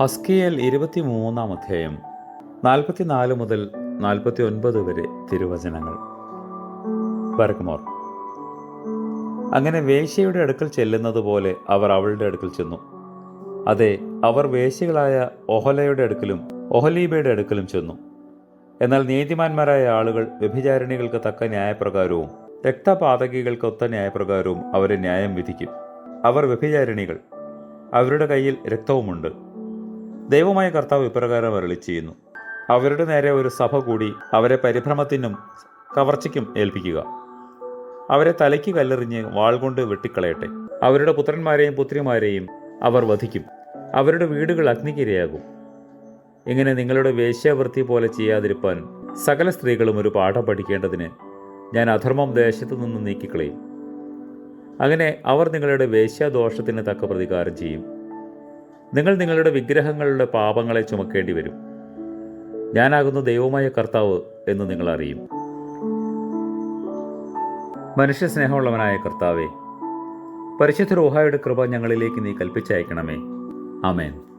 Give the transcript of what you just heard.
ഹസ്കിയൽ ഇരുപത്തി മൂന്നാം അധ്യായം നാൽപ്പത്തിനാല് മുതൽ നാൽപ്പത്തി ഒൻപത് വരെ തിരുവചനങ്ങൾ. വരക്കുമോർ അങ്ങനെ വേശ്യയുടെ അടുക്കൽ ചെല്ലുന്നത് പോലെ അവർ അവളുടെ അടുക്കൽ ചെന്നു. അതെ അവർ വേശ്യകളായ ഒഹലയുടെ അടുക്കലും ഒഹലീബയുടെ അടുക്കലും ചെന്നു. എന്നാൽ നീതിമാന്മാരായ ആളുകൾ വ്യഭിചാരിണികൾക്ക് തക്ക ന്യായപ്രകാരവും രക്തപാതകികൾക്ക് ഒത്ത ന്യായപ്രകാരവും അവരെ ന്യായം വിധിക്കും. അവർ വ്യഭിചാരിണികൾ. അവരുടെ കയ്യിൽ രക്തവുമുണ്ട്. ദൈവമായ കർത്താവ് ഇപ്രകാരം അരളി ചെയ്യുന്നു. അവരുടെ നേരെ ഒരു സഭ കൂടി അവരെ പരിഭ്രമത്തിനും കവർച്ചയ്ക്കും ഏൽപ്പിക്കുക. അവരെ തലയ്ക്ക് കല്ലെറിഞ്ഞ് വാൾ കൊണ്ട് വെട്ടിക്കളയട്ടെ. അവരുടെ പുത്രന്മാരെയും പുത്രിമാരെയും അവർ വധിക്കും. അവരുടെ വീടുകൾ അഗ്നിക്കിരയാകും. ഇങ്ങനെ നിങ്ങളുടെ വേശ്യാവൃത്തി പോലെ ചെയ്യാതിരിപ്പാൻ സകല സ്ത്രീകളും ഒരു പാഠം പഠിക്കേണ്ടതിന് ഞാൻ അധർമ്മം ദേശത്തു നിന്ന് നീക്കിക്കളയും. അങ്ങനെ അവർ നിങ്ങളുടെ വേശ്യാദോഷത്തിന് തക്ക പ്രതികാരം ചെയ്യും. നിങ്ങൾ നിങ്ങളുടെ വിഗ്രഹങ്ങളുടെ പാപങ്ങളെ ചുമക്കേണ്ടി വരും. ഞാനാകുന്നു ദൈവമായ കർത്താവ് എന്ന് നിങ്ങൾ അറിയും. മനുഷ്യ സ്നേഹമുള്ളവനായ കർത്താവേ പരിശുദ്ധ റോഹായുടെ കൃപ ഞങ്ങളിലേക്ക് നീ കൽപ്പിച്ചയക്കണമേ. ആമേൻ.